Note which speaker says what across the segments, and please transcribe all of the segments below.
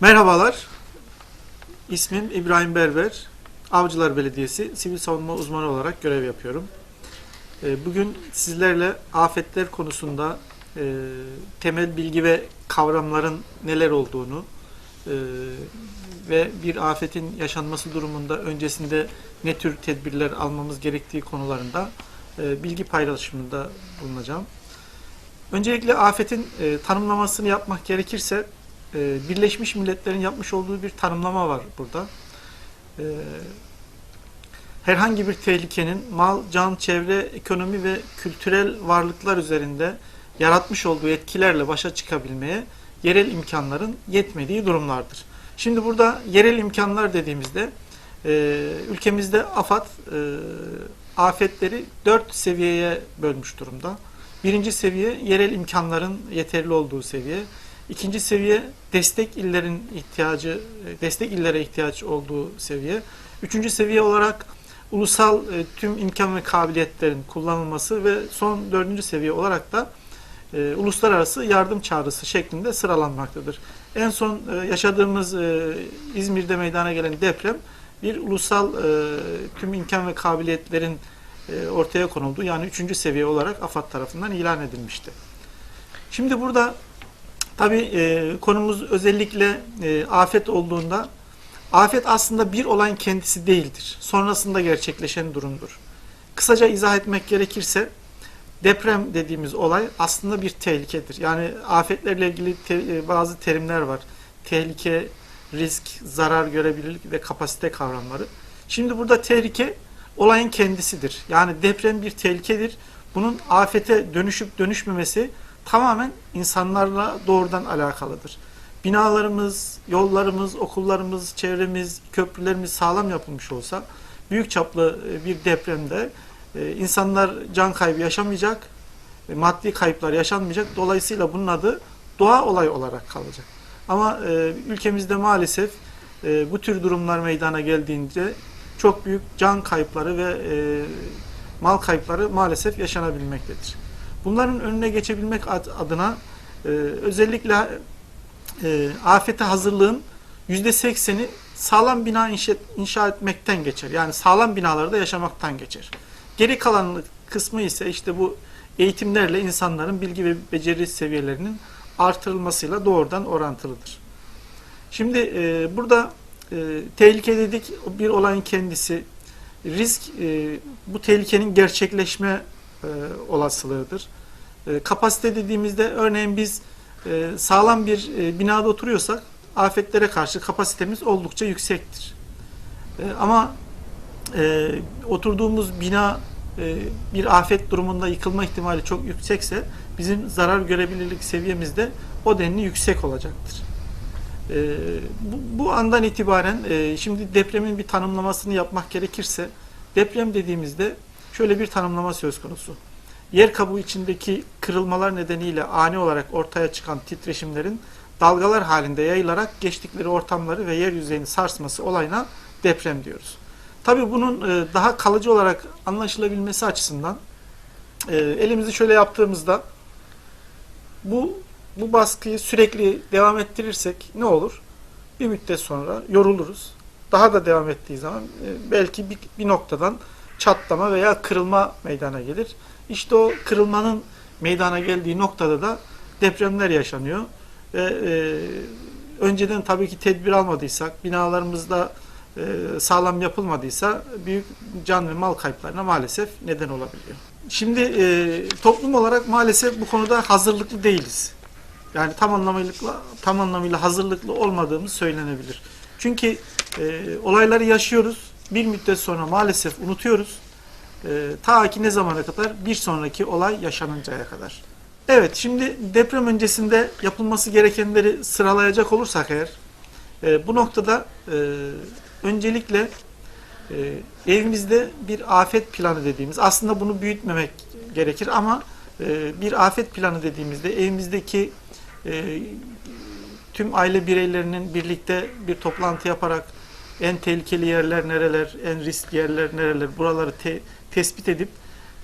Speaker 1: Merhabalar. İsmim İbrahim Berber. Avcılar Belediyesi sivil savunma uzmanı olarak görev yapıyorum. Ee, Bugün sizlerle afetler konusunda e, temel bilgi ve kavramların neler olduğunu e, ve bir afetin yaşanması durumunda öncesinde ne tür tedbirler almamız gerektiği konularında e, bilgi paylaşımında bulunacağım. Öncelikle afetin tanımlamasını yapmak gerekirse e, Birleşmiş Milletler'in yapmış olduğu bir tanımlama var burada. E, herhangi bir tehlikenin mal, can, çevre, ekonomi ve kültürel varlıklar üzerinde yaratmış olduğu etkilerle başa çıkabilmeye yerel imkanların yetmediği durumlardır. Şimdi burada yerel imkanlar dediğimizde e, ülkemizde AFAD e, afetleri dört seviyeye bölmüş durumda. Birinci seviye yerel imkanların yeterli olduğu seviye. İkinci seviye destek illerin ihtiyacı, destek illere ihtiyaç olduğu seviye. Üçüncü seviye olarak ulusal e, tüm imkan ve kabiliyetlerin kullanılması ve son dördüncü seviye olarak da e, uluslararası yardım çağrısı şeklinde sıralanmaktadır. En son e, yaşadığımız e, İzmir'de meydana gelen deprem bir ulusal e, tüm imkan ve kabiliyetlerin e, ortaya konulduğu yani üçüncü seviye olarak AFAD tarafından ilan edilmişti. Şimdi burada tabi konumuz özellikle e, afet olduğunda afet aslında bir olayın kendisi değildir. Sonrasında gerçekleşen durumdur. Kısaca izah etmek gerekirse deprem dediğimiz olay aslında bir tehlikedir. Yani afetlerle ilgili te- e, bazı terimler var. Tehlike, risk, zarar görebilirlik ve kapasite kavramları. Şimdi burada tehlike olayın kendisidir. Yani deprem bir tehlikedir. Bunun afete dönüşüp dönüşmemesi tamamen insanlarla doğrudan alakalıdır. Binalarımız, yollarımız, okullarımız, çevremiz, köprülerimiz sağlam yapılmış olsa büyük çaplı e, bir depremde e, insanlar can kaybı yaşamayacak, e, maddi kayıplar yaşanmayacak. Dolayısıyla bunun adı doğa olay olarak kalacak. Ama ülkemizde maalesef bu tür durumlar meydana geldiğinde çok büyük can kayıpları ve mal kayıpları maalesef yaşanabilmektedir. Bunların önüne geçebilmek ad- adına e, özellikle e, afete hazırlığın %80'i sağlam bina inşa, inşa etmekten geçer. Yani sağlam binalarda yaşamaktan geçer. Geri kalan kısmı ise işte bu eğitimlerle insanların bilgi ve beceri seviyelerinin artırılmasıyla doğrudan orantılıdır. Şimdi e, burada e, tehlike dedik bir olayın kendisi. Risk e, bu tehlikenin gerçekleşme e, olasılığıdır. E, kapasite dediğimizde örneğin biz e, sağlam bir e, binada oturuyorsak afetlere karşı kapasitemiz oldukça yüksektir. E, ama oturduğumuz bina bir afet durumunda yıkılma ihtimali çok yüksekse bizim zarar görebilirlik seviyemiz de o denli yüksek olacaktır. Bu, andan itibaren şimdi depremin bir tanımlamasını yapmak gerekirse deprem dediğimizde şöyle bir tanımlama söz konusu. Yer kabuğu içindeki kırılmalar nedeniyle ani olarak ortaya çıkan titreşimlerin dalgalar halinde yayılarak geçtikleri ortamları ve yer yüzeyini sarsması olayına deprem diyoruz. Tabii bunun e, daha kalıcı olarak anlaşılabilmesi açısından e, elimizi şöyle yaptığımızda bu bu baskıyı sürekli devam ettirirsek ne olur? Bir müddet sonra yoruluruz. Daha da devam ettiği zaman e, belki bir, bir noktadan çatlama veya kırılma meydana gelir. İşte o kırılmanın meydana geldiği noktada da depremler yaşanıyor. Ve e, önceden tabii ki tedbir almadıysak, binalarımızda e, sağlam yapılmadıysa büyük can ve mal kayıplarına maalesef neden olabiliyor. Şimdi e, toplum olarak maalesef bu konuda hazırlıklı değiliz. Yani tam anlamıyla tam anlamıyla hazırlıklı olmadığımız söylenebilir. Çünkü e, olayları yaşıyoruz. Bir müddet sonra maalesef unutuyoruz. E, ta ki ne zamana kadar? Bir sonraki olay yaşanıncaya kadar. Evet, şimdi deprem öncesinde yapılması gerekenleri sıralayacak olursak eğer, e, bu noktada e, öncelikle e, evimizde bir afet planı dediğimiz, aslında bunu büyütmemek gerekir ama e, bir afet planı dediğimizde evimizdeki e, tüm aile bireylerinin birlikte bir toplantı yaparak en tehlikeli yerler nereler, en riskli yerler nereler, buraları te- tespit edip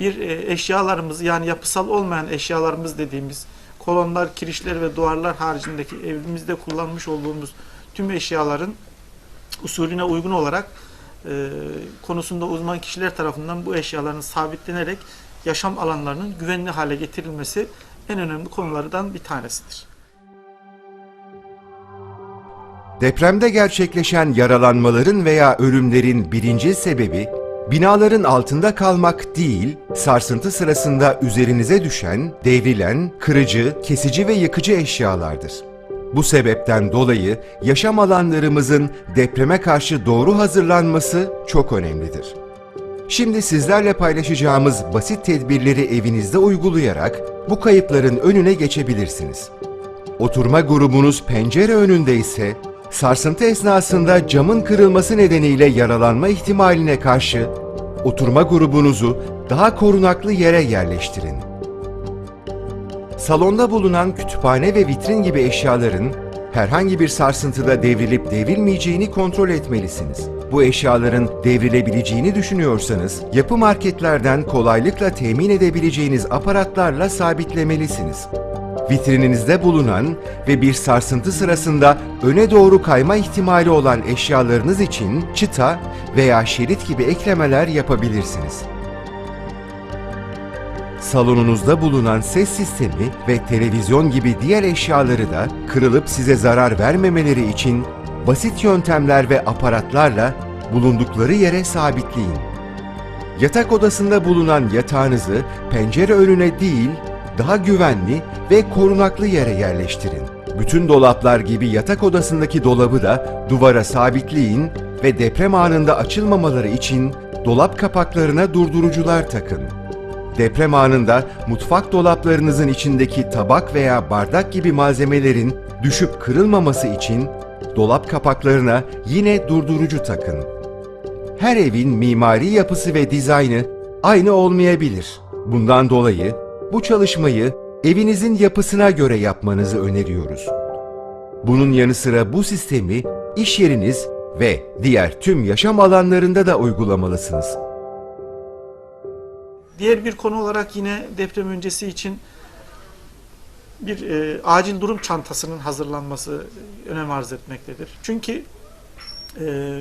Speaker 1: bir e, eşyalarımızı yani yapısal olmayan eşyalarımız dediğimiz kolonlar, kirişler ve duvarlar haricindeki evimizde kullanmış olduğumuz tüm eşyaların usulüne uygun olarak e, konusunda uzman kişiler tarafından bu eşyaların sabitlenerek yaşam alanlarının güvenli hale getirilmesi en önemli konulardan bir tanesidir.
Speaker 2: Depremde gerçekleşen yaralanmaların veya ölümlerin birinci sebebi binaların altında kalmak değil, sarsıntı sırasında üzerinize düşen, devrilen, kırıcı, kesici ve yıkıcı eşyalardır. Bu sebepten dolayı yaşam alanlarımızın depreme karşı doğru hazırlanması çok önemlidir. Şimdi sizlerle paylaşacağımız basit tedbirleri evinizde uygulayarak bu kayıpların önüne geçebilirsiniz. Oturma grubunuz pencere önünde ise sarsıntı esnasında camın kırılması nedeniyle yaralanma ihtimaline karşı oturma grubunuzu daha korunaklı yere yerleştirin. Salonda bulunan kütüphane ve vitrin gibi eşyaların herhangi bir sarsıntıda devrilip devrilmeyeceğini kontrol etmelisiniz. Bu eşyaların devrilebileceğini düşünüyorsanız yapı marketlerden kolaylıkla temin edebileceğiniz aparatlarla sabitlemelisiniz. Vitrininizde bulunan ve bir sarsıntı sırasında öne doğru kayma ihtimali olan eşyalarınız için çıta veya şerit gibi eklemeler yapabilirsiniz. Salonunuzda bulunan ses sistemi ve televizyon gibi diğer eşyaları da kırılıp size zarar vermemeleri için basit yöntemler ve aparatlarla bulundukları yere sabitleyin. Yatak odasında bulunan yatağınızı pencere önüne değil, daha güvenli ve korunaklı yere yerleştirin. Bütün dolaplar gibi yatak odasındaki dolabı da duvara sabitleyin ve deprem anında açılmamaları için dolap kapaklarına durdurucular takın. Deprem anında mutfak dolaplarınızın içindeki tabak veya bardak gibi malzemelerin düşüp kırılmaması için dolap kapaklarına yine durdurucu takın. Her evin mimari yapısı ve dizaynı aynı olmayabilir. Bundan dolayı bu çalışmayı evinizin yapısına göre yapmanızı öneriyoruz. Bunun yanı sıra bu sistemi iş yeriniz ve diğer tüm yaşam alanlarında da uygulamalısınız.
Speaker 1: Diğer bir konu olarak yine deprem öncesi için bir e, acil durum çantasının hazırlanması önem arz etmektedir. Çünkü e,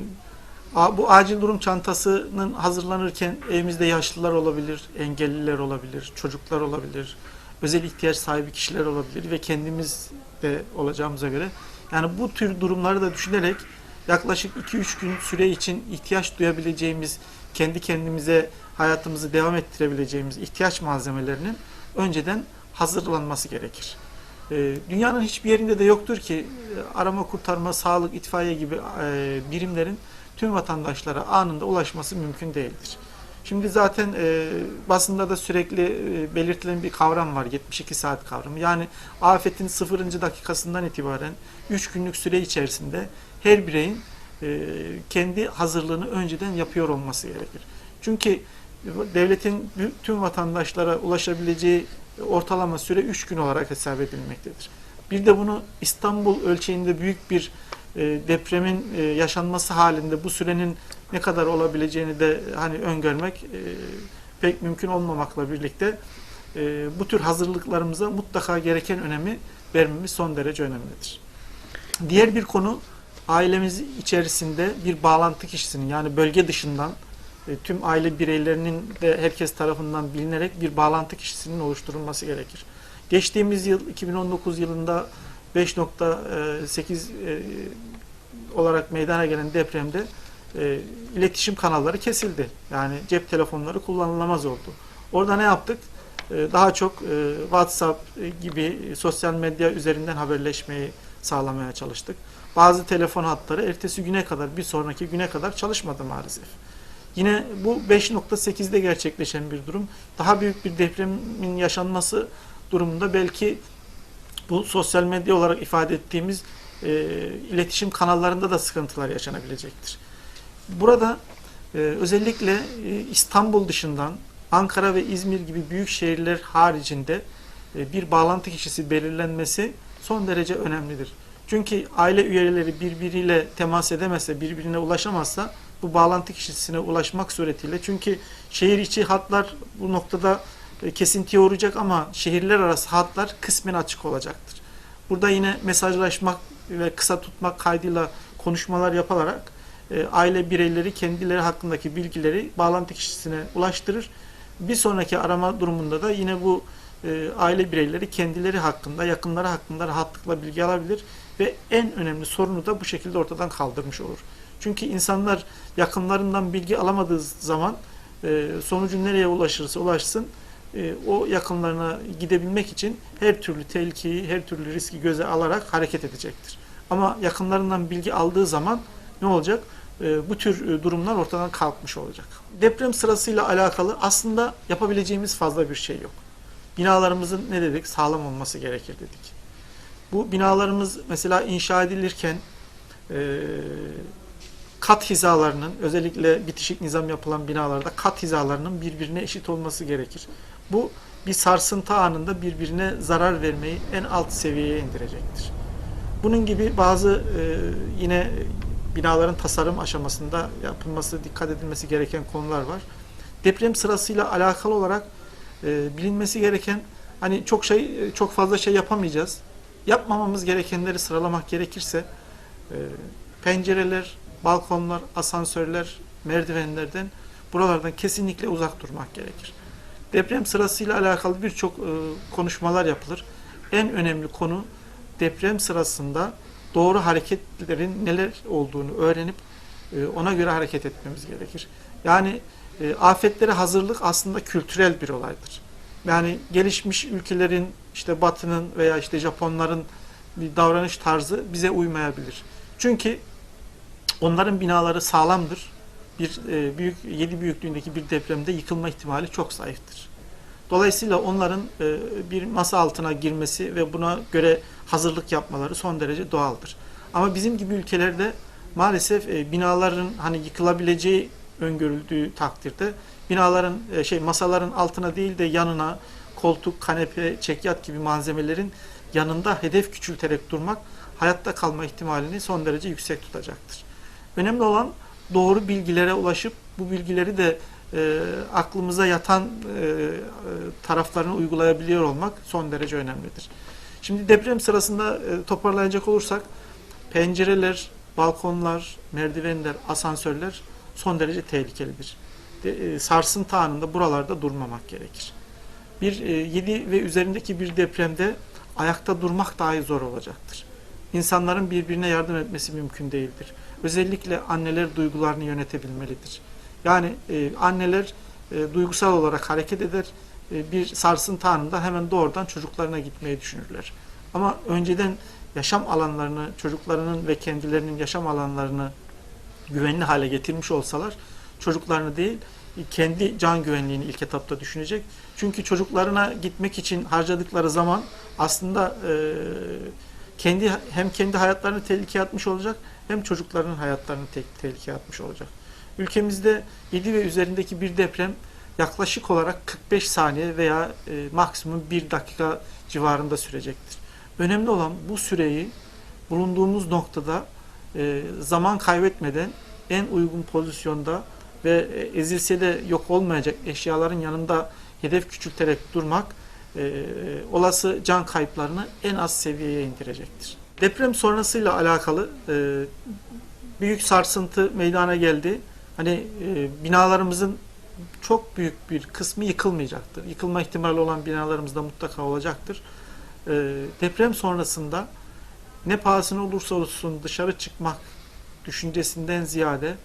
Speaker 1: bu acil durum çantasının hazırlanırken evimizde yaşlılar olabilir, engelliler olabilir, çocuklar olabilir, özel ihtiyaç sahibi kişiler olabilir ve kendimiz de olacağımıza göre yani bu tür durumları da düşünerek yaklaşık 2-3 gün süre için ihtiyaç duyabileceğimiz, kendi kendimize hayatımızı devam ettirebileceğimiz ihtiyaç malzemelerinin önceden hazırlanması gerekir. Ee, Dünyanın hiçbir yerinde de yoktur ki e, arama kurtarma, sağlık, itfaiye gibi e, birimlerin tüm vatandaşlara anında ulaşması mümkün değildir. Şimdi zaten e, basında da sürekli e, belirtilen bir kavram var 72 saat kavramı. Yani afetin 0. dakikasından itibaren 3 günlük süre içerisinde her bireyin e, kendi hazırlığını önceden yapıyor olması gerekir. Çünkü devletin tüm vatandaşlara ulaşabileceği ortalama süre 3 gün olarak hesap edilmektedir. Bir de bunu İstanbul ölçeğinde büyük bir e, depremin e, yaşanması halinde bu sürenin ne kadar olabileceğini de hani öngörmek e, pek mümkün olmamakla birlikte e, bu tür hazırlıklarımıza mutlaka gereken önemi vermemiz son derece önemlidir. Diğer bir konu ailemiz içerisinde bir bağlantı kişisinin yani bölge dışından e, tüm aile bireylerinin de herkes tarafından bilinerek bir bağlantı kişisinin oluşturulması gerekir. Geçtiğimiz yıl 2019 yılında 5.8 e, olarak meydana gelen depremde e, iletişim kanalları kesildi. Yani cep telefonları kullanılamaz oldu. Orada ne yaptık? E, daha çok WhatsApp gibi sosyal medya üzerinden haberleşmeyi sağlamaya çalıştık. Bazı telefon hatları ertesi güne kadar, bir sonraki güne kadar çalışmadı maalesef. Yine bu 5.8'de gerçekleşen bir durum. Daha büyük bir depremin yaşanması durumunda belki bu sosyal medya olarak ifade ettiğimiz e, iletişim kanallarında da sıkıntılar yaşanabilecektir. Burada e, özellikle e, İstanbul dışından Ankara ve İzmir gibi büyük şehirler haricinde e, bir bağlantı kişisi belirlenmesi son derece önemlidir. Çünkü aile üyeleri birbiriyle temas edemezse, birbirine ulaşamazsa bu bağlantı kişisine ulaşmak suretiyle çünkü şehir içi hatlar bu noktada kesintiye uğrayacak ama şehirler arası hatlar kısmen açık olacaktır. Burada yine mesajlaşmak ve kısa tutmak kaydıyla konuşmalar yapılarak e, aile bireyleri kendileri hakkındaki bilgileri bağlantı kişisine ulaştırır. Bir sonraki arama durumunda da yine bu e, aile bireyleri kendileri hakkında, yakınları hakkında rahatlıkla bilgi alabilir ve en önemli sorunu da bu şekilde ortadan kaldırmış olur. Çünkü insanlar yakınlarından bilgi alamadığı zaman e, sonucun nereye ulaşırsa ulaşsın e, o yakınlarına gidebilmek için her türlü tehlikeyi, her türlü riski göze alarak hareket edecektir. Ama yakınlarından bilgi aldığı zaman ne olacak? E, bu tür e, durumlar ortadan kalkmış olacak. Deprem sırasıyla alakalı aslında yapabileceğimiz fazla bir şey yok. Binalarımızın ne dedik? Sağlam olması gerekir dedik. Bu binalarımız mesela inşa edilirken kat hizalarının özellikle bitişik nizam yapılan binalarda kat hizalarının birbirine eşit olması gerekir. Bu bir sarsıntı anında birbirine zarar vermeyi en alt seviyeye indirecektir. Bunun gibi bazı e, yine binaların tasarım aşamasında yapılması, dikkat edilmesi gereken konular var. Deprem sırasıyla alakalı olarak e, bilinmesi gereken hani çok şey çok fazla şey yapamayacağız. Yapmamamız gerekenleri sıralamak gerekirse e, pencereler, balkonlar, asansörler, merdivenlerden buralardan kesinlikle uzak durmak gerekir. Deprem sırasıyla alakalı birçok e, konuşmalar yapılır. En önemli konu deprem sırasında doğru hareketlerin neler olduğunu öğrenip e, ona göre hareket etmemiz gerekir. Yani e, afetlere hazırlık aslında kültürel bir olaydır. Yani gelişmiş ülkelerin işte Batı'nın veya işte Japonların bir davranış tarzı bize uymayabilir. Çünkü onların binaları sağlamdır. Bir e, büyük yedi büyüklüğündeki bir depremde yıkılma ihtimali çok zayıftır. Dolayısıyla onların e, bir masa altına girmesi ve buna göre hazırlık yapmaları son derece doğaldır. Ama bizim gibi ülkelerde maalesef e, binaların hani yıkılabileceği öngörüldüğü takdirde binaların e, şey masaların altına değil de yanına koltuk, kanepe, çekyat gibi malzemelerin yanında hedef küçülterek durmak hayatta kalma ihtimalini son derece yüksek tutacaktır. Önemli olan doğru bilgilere ulaşıp bu bilgileri de e, aklımıza yatan e, e, taraflarını uygulayabiliyor olmak son derece önemlidir. Şimdi deprem sırasında e, toparlayacak olursak pencereler, balkonlar, merdivenler, asansörler son derece tehlikelidir. De, e, sarsıntı anında buralarda durmamak gerekir. Bir e, 7 ve üzerindeki bir depremde ayakta durmak dahi zor olacaktır. İnsanların birbirine yardım etmesi mümkün değildir. Özellikle anneler duygularını yönetebilmelidir. Yani e, anneler e, duygusal olarak hareket eder, e, bir sarsıntı anında hemen doğrudan çocuklarına gitmeyi düşünürler. Ama önceden yaşam alanlarını, çocuklarının ve kendilerinin yaşam alanlarını güvenli hale getirmiş olsalar, çocuklarını değil, kendi can güvenliğini ilk etapta düşünecek. Çünkü çocuklarına gitmek için harcadıkları zaman aslında e, kendi hem kendi hayatlarını tehlikeye atmış olacak hem çocuklarının hayatlarını te tehlikeye atmış olacak. Ülkemizde 7 ve üzerindeki bir deprem yaklaşık olarak 45 saniye veya e, maksimum 1 dakika civarında sürecektir. Önemli olan bu süreyi bulunduğumuz noktada e, zaman kaybetmeden en uygun pozisyonda ve e, ezilse de yok olmayacak eşyaların yanında hedef küçülterek durmak e, olası can kayıplarını en az seviyeye indirecektir. Deprem sonrasıyla alakalı e, büyük sarsıntı meydana geldi. Hani e, binalarımızın çok büyük bir kısmı yıkılmayacaktır. Yıkılma ihtimali olan binalarımız da mutlaka olacaktır. E, deprem sonrasında ne pahasına olursa olsun dışarı çıkmak düşüncesinden ziyade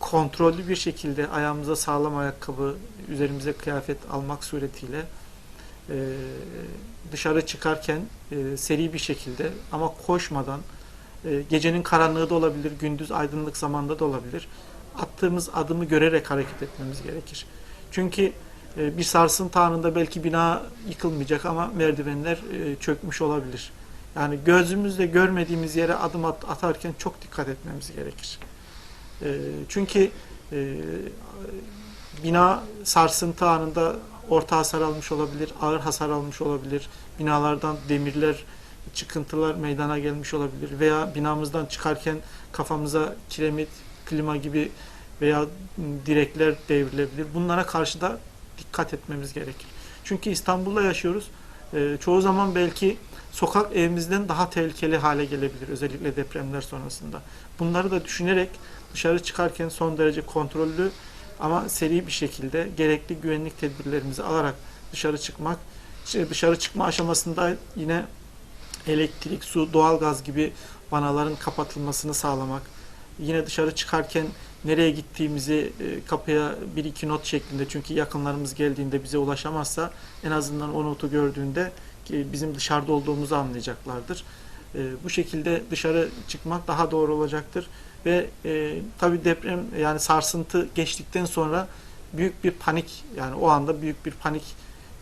Speaker 1: kontrollü bir şekilde ayağımıza sağlam ayakkabı, üzerimize kıyafet almak suretiyle e, dışarı çıkarken e, seri bir şekilde ama koşmadan e, gecenin karanlığı da olabilir, gündüz aydınlık zamanda da olabilir. Attığımız adımı görerek hareket etmemiz gerekir. Çünkü bir sarsıntı anında belki bina yıkılmayacak ama merdivenler e, çökmüş olabilir. Yani gözümüzle görmediğimiz yere adım at, atarken çok dikkat etmemiz gerekir. Çünkü bina sarsıntı anında orta hasar almış olabilir, ağır hasar almış olabilir. Binalardan demirler, çıkıntılar meydana gelmiş olabilir veya binamızdan çıkarken kafamıza kiremit, klima gibi veya direkler devrilebilir. Bunlara karşı da dikkat etmemiz gerekir. Çünkü İstanbul'da yaşıyoruz. Ee, çoğu zaman belki sokak evimizden daha tehlikeli hale gelebilir özellikle depremler sonrasında. Bunları da düşünerek dışarı çıkarken son derece kontrollü ama seri bir şekilde gerekli güvenlik tedbirlerimizi alarak dışarı çıkmak, dışarı çıkma aşamasında yine elektrik, su, doğalgaz gibi vanaların kapatılmasını sağlamak, yine dışarı çıkarken nereye gittiğimizi e, kapıya bir iki not şeklinde çünkü yakınlarımız geldiğinde bize ulaşamazsa en azından o notu gördüğünde bizim dışarıda olduğumuzu anlayacaklardır. E, bu şekilde dışarı çıkmak daha doğru olacaktır ve e, tabi deprem yani sarsıntı geçtikten sonra büyük bir panik yani o anda büyük bir panik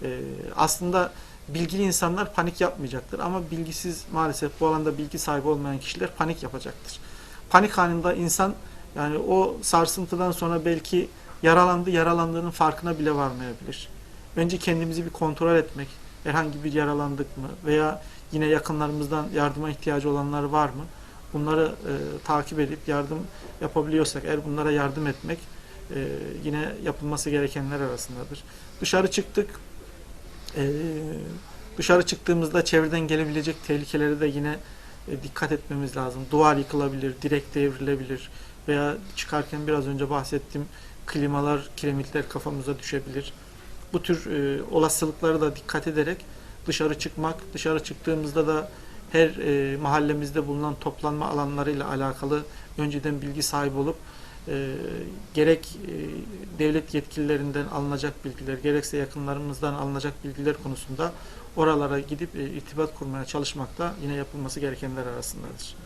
Speaker 1: e, aslında bilgili insanlar panik yapmayacaktır ama bilgisiz maalesef bu alanda bilgi sahibi olmayan kişiler panik yapacaktır. Panik anında insan yani o sarsıntıdan sonra belki yaralandı, yaralandığının farkına bile varmayabilir. Önce kendimizi bir kontrol etmek, herhangi bir yaralandık mı veya yine yakınlarımızdan yardıma ihtiyacı olanlar var mı? Bunları e, takip edip yardım yapabiliyorsak eğer bunlara yardım etmek e, yine yapılması gerekenler arasındadır. Dışarı çıktık. E, dışarı çıktığımızda çevreden gelebilecek tehlikelere de yine e, dikkat etmemiz lazım. Duvar yıkılabilir, direk devrilebilir veya çıkarken biraz önce bahsettiğim klimalar, kiremitler kafamıza düşebilir. Bu tür e, olasılıkları da dikkat ederek dışarı çıkmak, dışarı çıktığımızda da her e, mahallemizde bulunan toplanma alanlarıyla alakalı önceden bilgi sahibi olup e, gerek e, devlet yetkililerinden alınacak bilgiler, gerekse yakınlarımızdan alınacak bilgiler konusunda oralara gidip e, irtibat kurmaya çalışmak da yine yapılması gerekenler arasındadır.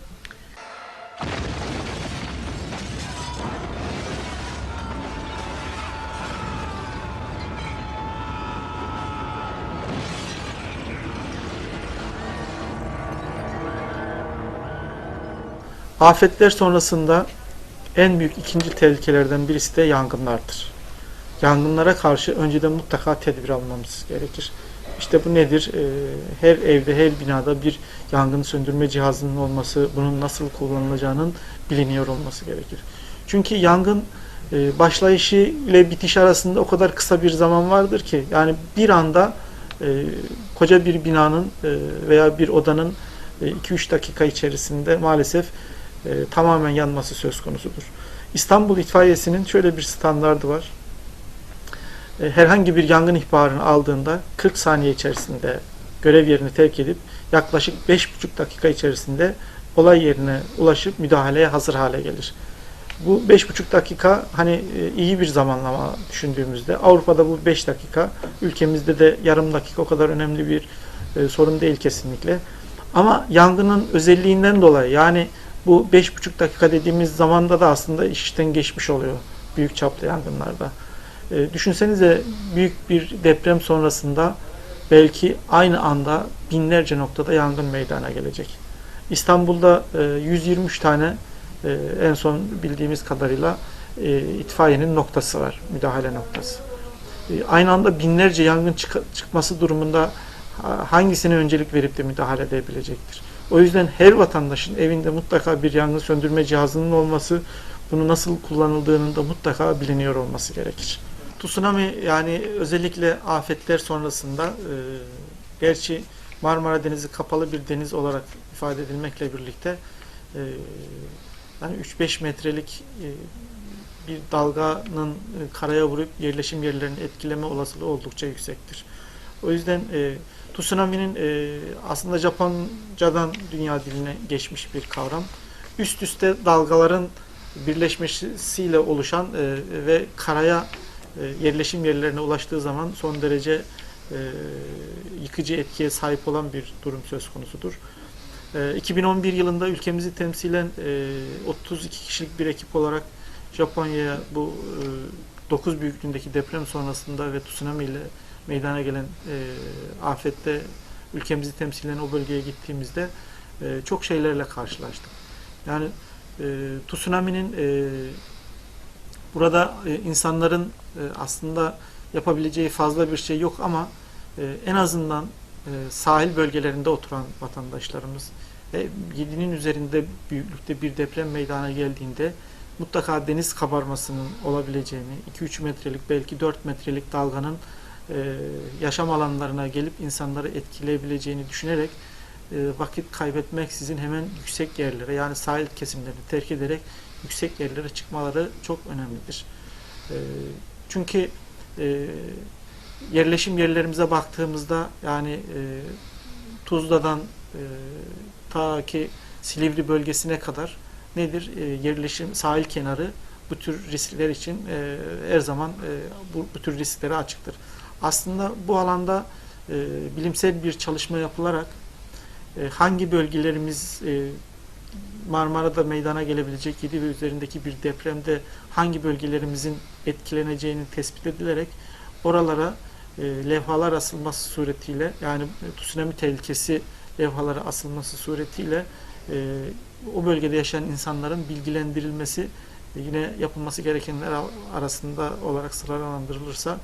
Speaker 1: Afetler sonrasında en büyük ikinci tehlikelerden birisi de yangınlardır. Yangınlara karşı önceden mutlaka tedbir almamız gerekir. İşte bu nedir? Ee, her evde, her binada bir yangın söndürme cihazının olması, bunun nasıl kullanılacağının biliniyor olması gerekir. Çünkü yangın e, başlayışı ile bitiş arasında o kadar kısa bir zaman vardır ki yani bir anda e, koca bir binanın e, veya bir odanın 2-3 dakika içerisinde maalesef e, tamamen yanması söz konusudur. İstanbul İtfaiyesi'nin şöyle bir standardı var. E, herhangi bir yangın ihbarını aldığında 40 saniye içerisinde görev yerini terk edip yaklaşık 5,5 dakika içerisinde olay yerine ulaşıp müdahaleye hazır hale gelir. Bu 5,5 dakika hani e, iyi bir zamanlama düşündüğümüzde Avrupa'da bu 5 dakika, ülkemizde de yarım dakika o kadar önemli bir e, sorun değil kesinlikle. Ama yangının özelliğinden dolayı yani bu 5,5 dakika dediğimiz zamanda da aslında iş işten geçmiş oluyor büyük çaplı yangınlarda. E, düşünsenize büyük bir deprem sonrasında belki aynı anda binlerce noktada yangın meydana gelecek. İstanbul'da e, 123 tane e, en son bildiğimiz kadarıyla e, itfaiyenin noktası var, müdahale noktası. E, aynı anda binlerce yangın çık- çıkması durumunda ha- hangisine öncelik verip de müdahale edebilecektir? O yüzden her vatandaşın evinde mutlaka bir yangın söndürme cihazının olması, bunu nasıl kullanıldığının da mutlaka biliniyor olması gerekir. Tsunami yani özellikle afetler sonrasında e, gerçi Marmara Denizi kapalı bir deniz olarak ifade edilmekle birlikte e, yani 3-5 metrelik e, bir dalganın e, karaya vurup yerleşim yerlerini etkileme olasılığı oldukça yüksektir. O yüzden e, tsunami'nin e, aslında Japoncadan dünya diline geçmiş bir kavram. Üst üste dalgaların birleşmesiyle oluşan e, ve karaya e, yerleşim yerlerine ulaştığı zaman son derece e, yıkıcı etkiye sahip olan bir durum söz konusudur. E, 2011 yılında ülkemizi temsilen e, 32 kişilik bir ekip olarak Japonya'ya bu e, 9 büyüklüğündeki deprem sonrasında ve tsunami ile meydana gelen e, afette ülkemizi temsilen o bölgeye gittiğimizde e, çok şeylerle karşılaştık. Yani e, tsunami'nin e, burada e, insanların e, aslında yapabileceği fazla bir şey yok ama e, en azından e, sahil bölgelerinde oturan vatandaşlarımız ve 7'nin üzerinde büyüklükte bir deprem meydana geldiğinde mutlaka deniz kabarmasının olabileceğini, 2-3 metrelik belki 4 metrelik dalganın e, yaşam alanlarına gelip insanları etkileyebileceğini düşünerek e, vakit kaybetmeksizin hemen yüksek yerlere yani sahil kesimlerini terk ederek yüksek yerlere çıkmaları çok önemlidir. E, çünkü e, yerleşim yerlerimize baktığımızda yani Tuzla'dan e, ta ki Silivri bölgesine kadar nedir? Yerleşim sahil kenarı bu tür riskler için e, her zaman e, bu, bu tür risklere açıktır. Aslında bu alanda e, bilimsel bir çalışma yapılarak e, hangi bölgelerimiz e, Marmara'da meydana gelebilecek 7 ve üzerindeki bir depremde hangi bölgelerimizin etkileneceğini tespit edilerek oralara e, levhalar asılması suretiyle yani tsunami tehlikesi levhaları asılması suretiyle e, o bölgede yaşayan insanların bilgilendirilmesi yine yapılması gerekenler arasında olarak sıralandırılırsa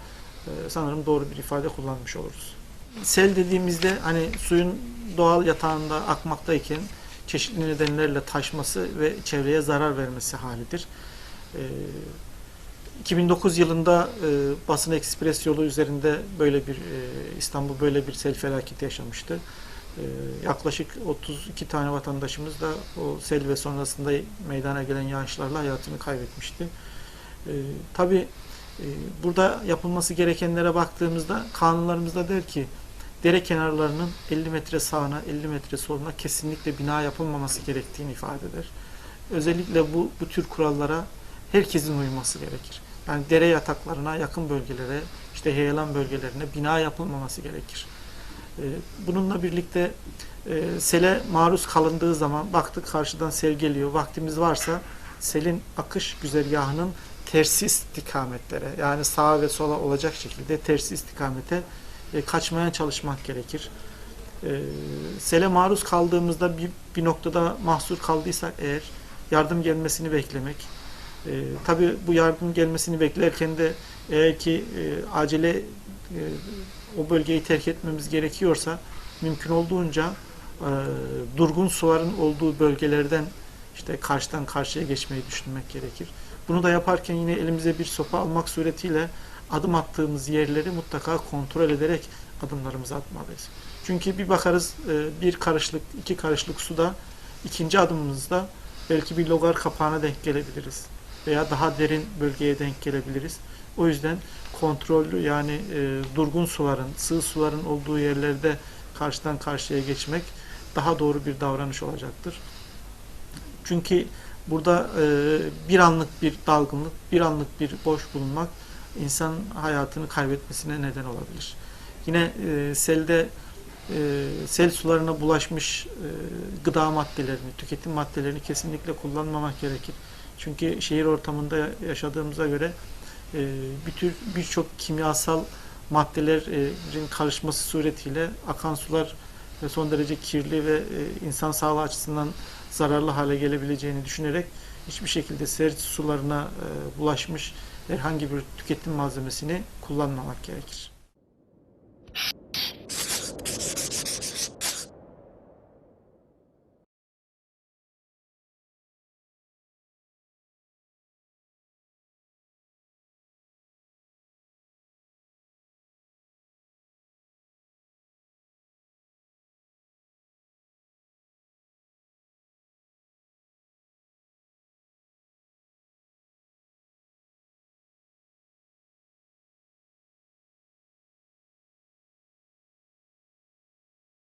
Speaker 1: sanırım doğru bir ifade kullanmış oluruz. Sel dediğimizde hani suyun doğal yatağında akmaktayken çeşitli nedenlerle taşması ve çevreye zarar vermesi halidir. E, 2009 yılında e, basın ekspres yolu üzerinde böyle bir e, İstanbul böyle bir sel felaketi yaşamıştı. E, yaklaşık 32 tane vatandaşımız da o sel ve sonrasında meydana gelen yağışlarla hayatını kaybetmişti. E, Tabi burada yapılması gerekenlere baktığımızda kanunlarımızda der ki dere kenarlarının 50 metre sağına 50 metre soluna kesinlikle bina yapılmaması gerektiğini ifade eder. Özellikle bu, bu tür kurallara herkesin uyması gerekir. Yani dere yataklarına yakın bölgelere, işte heyelan bölgelerine bina yapılmaması gerekir. Ee, Bununla birlikte e, sele maruz kalındığı zaman baktık karşıdan sel geliyor. Vaktimiz varsa selin akış güzergahının tersi istikametlere yani sağa ve sola olacak şekilde tersi istikamete e, kaçmaya çalışmak gerekir. E, sele maruz kaldığımızda bir, bir noktada mahsur kaldıysak eğer yardım gelmesini beklemek. E, Tabi bu yardım gelmesini beklerken de eğer ki e, acele e, o bölgeyi terk etmemiz gerekiyorsa mümkün olduğunca e, durgun suların olduğu bölgelerden işte karşıdan karşıya geçmeyi düşünmek gerekir. Bunu da yaparken yine elimize bir sopa almak suretiyle adım attığımız yerleri mutlaka kontrol ederek adımlarımızı atmalıyız. Çünkü bir bakarız e, bir karışlık, iki karışlık suda ikinci adımımızda belki bir logar kapağına denk gelebiliriz veya daha derin bölgeye denk gelebiliriz. O yüzden kontrollü yani e, durgun suların, sığ suların olduğu yerlerde karşıdan karşıya geçmek daha doğru bir davranış olacaktır. Çünkü burada e, bir anlık bir dalgınlık, bir anlık bir boş bulunmak insan hayatını kaybetmesine neden olabilir. Yine e, selde e, sel sularına bulaşmış e, gıda maddelerini, tüketim maddelerini kesinlikle kullanmamak gerekir. Çünkü şehir ortamında yaşadığımıza göre e, bir tür birçok kimyasal maddelerin karışması suretiyle akan sular ve son derece kirli ve e, insan sağlığı açısından zararlı hale gelebileceğini düşünerek hiçbir şekilde sel sularına e, bulaşmış herhangi bir tüketim malzemesini kullanmamak gerekir.